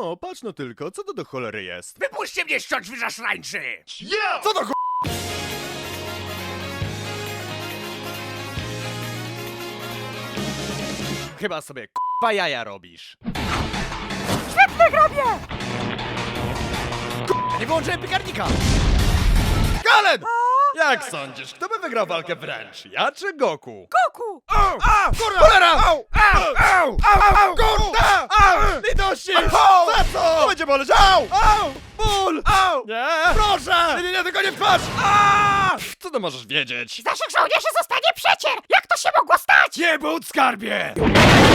O, patrz no tylko, co to do cholery jest? Wypuśćcie mnie ściąć wyżaszrańczy! Co to ch... Chyba sobie k***a jaja robisz. Świetnie grabie! Nie wyłączyłem piekarnika! Galen! Jak sądzisz, kto by wygrał walkę wręcz? Ja czy Goku? Goku! Au! A! Kurwa! Cholera! Au! Au! Au! Au! Au! Kurwa! Au! Litości! Za co? To będzie boleć! Au! Au! Ból! Au! Nie! Proszę! Nie, nie, nie, tylko nie w twarz! Co ty możesz wiedzieć? Z naszych żołnierzy zostanie przecier! Jak to się mogło stać? Nie bądź skarbie!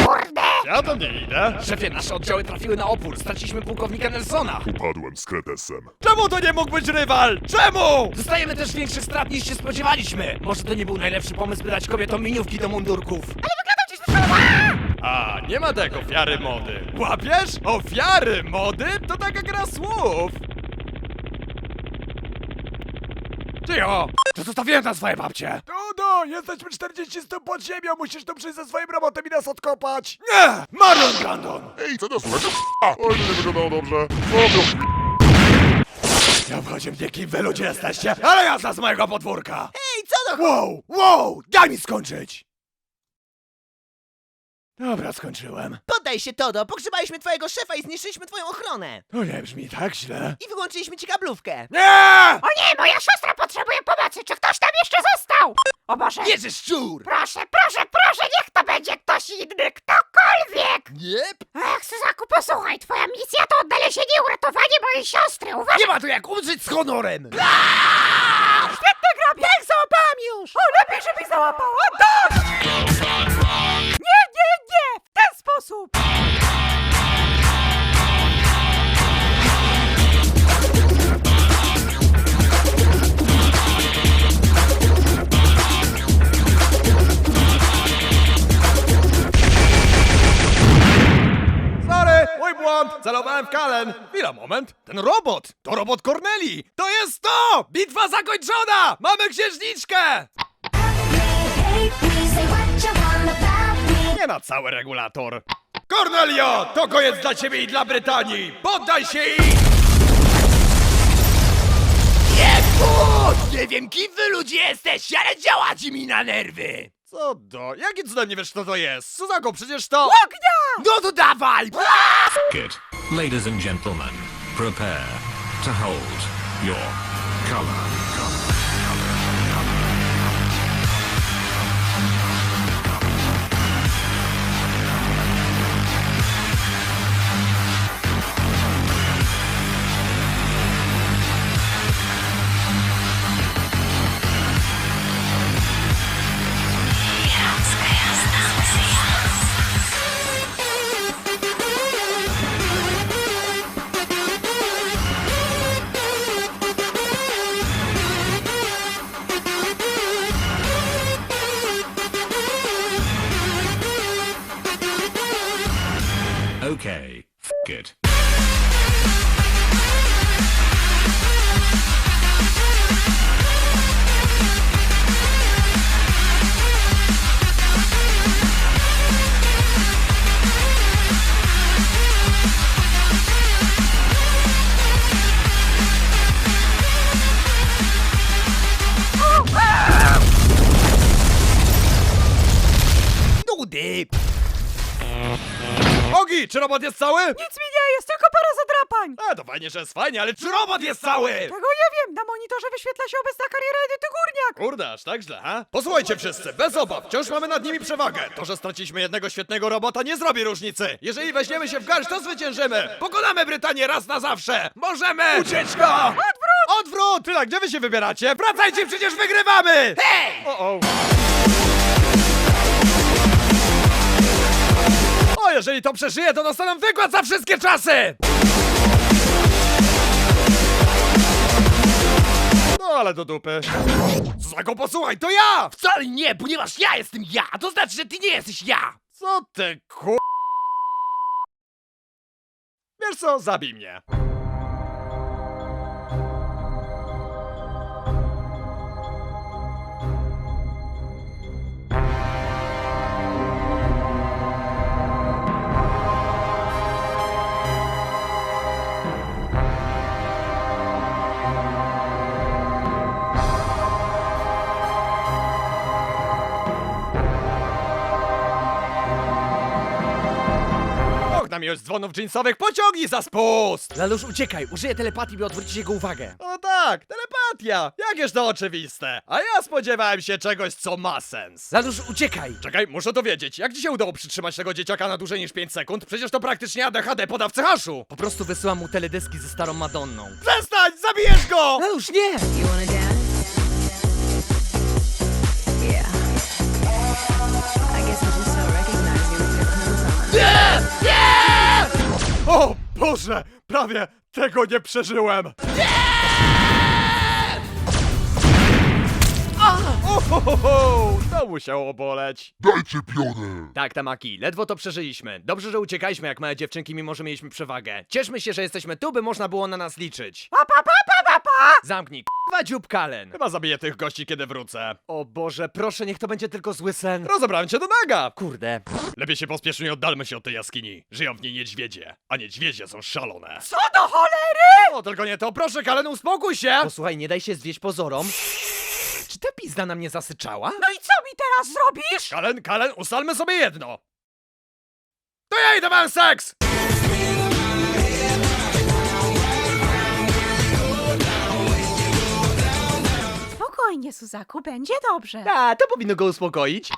Kurde! Ja tam nie idę. Szefie, nasze oddziały trafiły na opór. Straciliśmy pułkownika Nelsona. Upadłem z Kretesem. Czemu to nie mógł być rywal? Czemu? Dostajemy też większych strat niż się spodziewaliśmy. Może to nie był najlepszy pomysł, by dać kobietom miniówki do mundurków. A, nie ma tak ofiary mody. Łapiesz? Ofiary mody? To taka gra słów. Cicho! To zostawiłem tam swoje babcie. Dudo, jesteśmy 40 stóp pod ziemią, musisz tu przyjść ze swoim robotem i nas odkopać. Nie! Marlon Brandon! Ej, co to złego? A, oj, to nie wyglądało dobrze. O, Nie obchodzi mnie, kim wy ludzie jesteście, ale ja z mojego podwórka. Ej, co do Wow, wow, daj mi skończyć. Dobra, skończyłem. Poddaj się, Todo! Pogrzebaliśmy twojego szefa i zniszczyliśmy twoją ochronę! To nie brzmi tak źle. I wyłączyliśmy ci kablówkę! Nie! O nie, moja siostra potrzebuje pomocy! Czy ktoś tam jeszcze został? O Boże! Jerzy szczur! Proszę, proszę, proszę, niech to będzie ktoś inny, ktokolwiek! Jep! Ach, Suzaku, posłuchaj, twoja misja to odnalezienie i uratowanie mojej siostry, uważaj! Nie ma tu jak umrzeć z honorem! Świetnie grabie! Tak, załapałam już! O, lepiej, żebyś załapała! Dość! Sposób! Sorry, mój błąd! Celowałem w Kalen! Chwila, moment! Ten robot! To robot Corneli! To jest to! Bitwa zakończona! Mamy księżniczkę! Nie na cały regulator. Cornelio! To koniec dla ciebie i dla Brytanii! Poddaj się i... Nie wiem, kim wy ludzie jesteście, ale działacie mi na nerwy! Co do... Jakim cudem nie wiesz, co to jest? Suzako, przecież to... No to dawaj! It. Ladies and gentlemen, prepare to hold your color. Good. Czy robot jest cały? Nic mi nie jest, tylko parę zadrapań! A, to fajnie, że jest fajnie, ale czy robot jest cały? Tego nie wiem, na monitorze wyświetla się obecna kariera Edyty Górniak! Kurde, aż tak źle, ha? Posłuchajcie wszyscy, bez obaw, wciąż mamy nad nimi przewagę. To, że straciliśmy jednego świetnego robota nie zrobi różnicy. Jeżeli weźmiemy się w garść, to zwyciężymy. Pokonamy Brytanię raz na zawsze. Możemy! Ucieczka! Odwrót! Odwrót! Tyle, gdzie wy się wybieracie? Wracajcie, przecież wygrywamy! Hej! O, o. jeżeli to przeżyję, to dostaną wykład za wszystkie czasy! No, ale do dupy. Zago, posłuchaj, to ja! Wcale nie, ponieważ ja jestem ja, a to znaczy, że ty nie jesteś ja! Co ty ku... Wiesz co, zabij mnie. Miłość z dzwonów jeansowych, pociągnij za spust! Lalusz, uciekaj, użyję telepatii, by odwrócić jego uwagę. O tak, telepatia! Jakież to oczywiste! A ja spodziewałem się czegoś, co ma sens. Lalusz, uciekaj! Czekaj, muszę to wiedzieć. Jak ci się udało przytrzymać tego dzieciaka na dłużej niż 5 sekund? Przecież to praktycznie ADHD podawcy haszu! Po prostu wysyłam mu teledyski ze starą Madonną. Przestań! Zabijesz go! Lalusz, nie! You wanna dance? Boże! Prawie tego nie przeżyłem! Ohohoho, to musiało boleć. Dajcie pionę! Tak, Tamaki, ledwo to przeżyliśmy. Dobrze, że uciekaliśmy jak małe dziewczynki, mimo że mieliśmy przewagę. Cieszmy się, że jesteśmy tu, by można było na nas liczyć. Pa, pa, pa, pa, pa, pa! Zamknij, k***wa dziób Kalen. Chyba zabiję tych gości, kiedy wrócę. O Boże, proszę, niech to będzie tylko zły sen. Rozebrałem cię do naga! Kurde. Lepiej się pospieszmy i oddalmy się od tej jaskini. Żyją w niej niedźwiedzie, a niedźwiedzie są szalone. Co do cholery? O, tylko nie to, proszę Kalen, uspokój się! Posłuchaj, nie daj się zwieść pozorom. Czy ta pizda na mnie zasyczała? No i co mi teraz zrobisz? Kalen, Kalen, ustalmy sobie jedno. To ja idę mam seks! Spokojnie, Suzaku, będzie dobrze. A, to powinno go uspokoić.